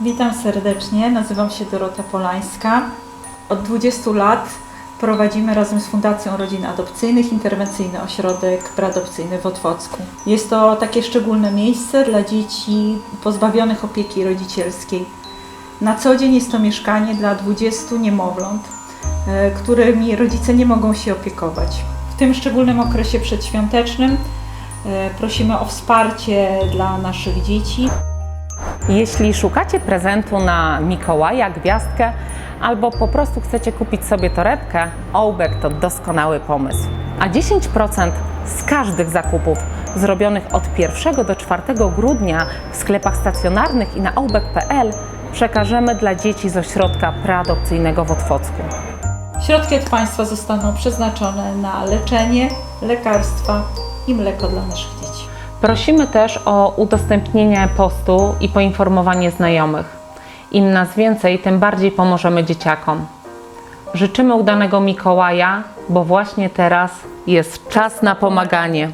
Witam serdecznie, nazywam się Dorota Polańska. Od 20 lat prowadzimy razem z Fundacją Rodzin Adopcyjnych interwencyjny ośrodek preadopcyjny w Otwocku. Jest to takie szczególne miejsce dla dzieci pozbawionych opieki rodzicielskiej. Na co dzień jest to mieszkanie dla 20 niemowląt, e, którymi rodzice nie mogą się opiekować. W tym szczególnym okresie przedświątecznym e, prosimy o wsparcie dla naszych dzieci. Jeśli szukacie prezentu na Mikołaja, gwiazdkę albo po prostu chcecie kupić sobie torebkę, Ołbek to doskonały pomysł. A 10% z każdych zakupów zrobionych od 1 do 4 grudnia w sklepach stacjonarnych i na ołbek.pl przekażemy dla dzieci z ośrodka preadopcyjnego w Otwocku. Środki od państwa zostaną przeznaczone na leczenie, lekarstwa i mleko dla naszych dzieci. Prosimy też o udostępnienie postu i poinformowanie znajomych. Im nas więcej, tym bardziej pomożemy dzieciakom. Życzymy udanego Mikołaja, bo właśnie teraz jest czas na pomaganie.